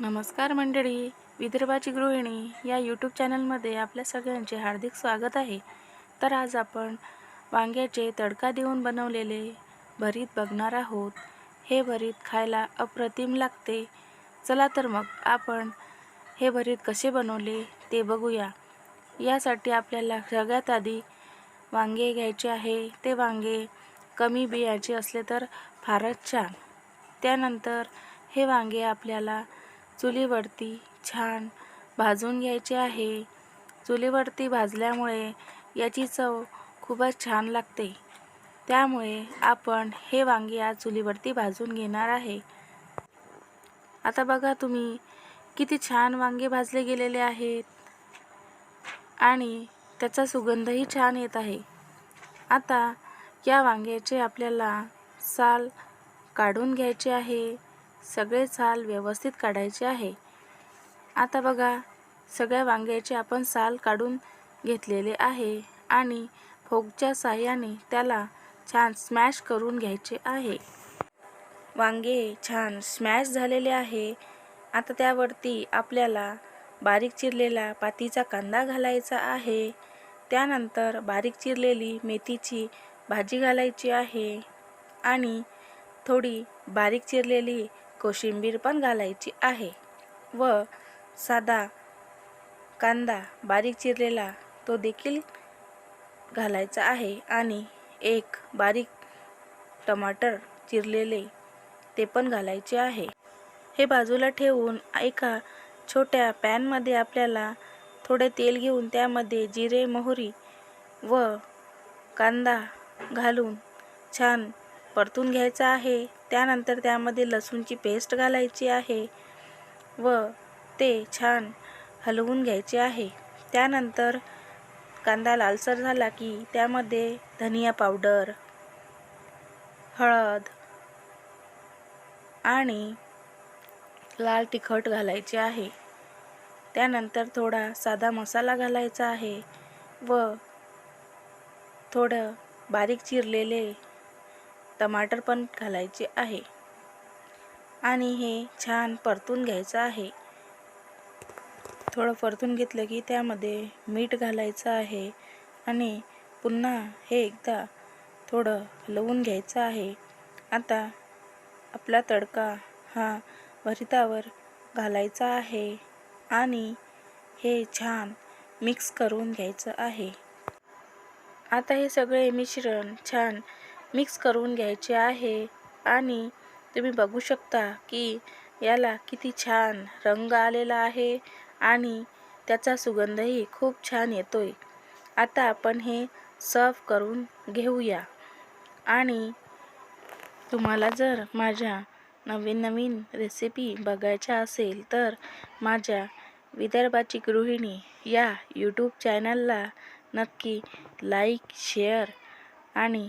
नमस्कार मंडळी विदर्भाची गृहिणी या यूट्यूब चॅनलमध्ये आपल्या सगळ्यांचे हार्दिक स्वागत आहे. तर आज आपण वांग्याचे तडका देऊन बनवलेले भरीत बघणार आहोत. हे भरीत खायला अप्रतिम लागते. चला तर मग आपण हे भरीत कसे बनवले ते बघूया. यासाठी आपल्याला सगळ्यात आधी वांगे घ्यायचे आहे. ते वांगे कमी बियाचे असले तर फारच छान. त्यानंतर हे वांगे आपल्याला चुलीवरती छान भाजून घ्यायचे आहे. चुलीवरती भाजल्यामुळे याची चव खूपच छान लागते. त्यामुळे आपण हे वांगे आज चुलीवरती भाजून घेणार आहे. आता बघा तुम्ही किती छान वांगे भाजले गेलेले आहेत. आणि त्याचा सुगंधही छान येत आहे. आता या वांग्याचे आपल्याला साल काढून घ्यायचे आहे. सगळे साल व्यवस्थित काढायचे आहे. आता बघा सगळ्या वांग्याचे आपण साल काढून घेतलेले आहे आणि फोगच्या साह्याने त्याला छान स्मॅश करून घ्यायचे आहे. वांगे छान स्मॅश झालेले आहे. आता त्यावरती आपल्याला बारीक चिरलेला पातीचा कांदा घालायचा आहे. त्यानंतर बारीक चिरलेली मेथीची भाजी घालायची आहे आणि थोडी बारीक चिरलेली कोशिंबीर पण घालायची आहे व साधा कांदा बारीक चिरलेला तो देखील घालायचा आहे आणि एक बारीक टमाटर चिरलेले ते पण घालायचे आहे. हे बाजूला ठेवून एका छोट्या पॅनमध्ये आपल्याला थोडे तेल घेऊन त्यामध्ये जिरे मोहरी व कांदा घालून छान परतून घ्यायचा आहे. त्यानंतर त्यामध्ये लसूणची पेस्ट घालायची आहे व ते छान हलवून घ्यायचे आहे. त्यानंतर कांदा लालसर झाला की त्यामध्ये धनिया पावडर हळद आणि लाल तिखट घालायचे आहे. त्यानंतर थोडा साधा मसाला घालायचा आहे व थोडं बारीक चिरलेले टमाटर पण घालायचे आहे. आणि हे छान परतून घ्यायचं आहे. थोडं परतून घेतलं की त्यामध्ये मीठ घालायचं आहे. आणि पुन्हा हे एकदा थोडं हलवून घ्यायचं आहे. आता आपला तडका हा भरितावर घालायचा आहे. आणि हे छान मिक्स करून घ्यायचं आहे. आता हे सगळे मिश्रण छान मिक्स करून घ्यायचे आहे. आणि तुम्ही बघू शकता की याला किती छान रंग आलेला आहे आणि त्याचा सुगंधही खूप छान येतो आहे आता आपण हे सर्व करून घेऊया. आणि तुम्हाला जर माझ्या नवीन नवीन रेसिपी बघायच्या असेल तर माझ्या विदर्भाची गृहिणी या यूट्यूब चॅनलला नक्की लाईक शेअर आणि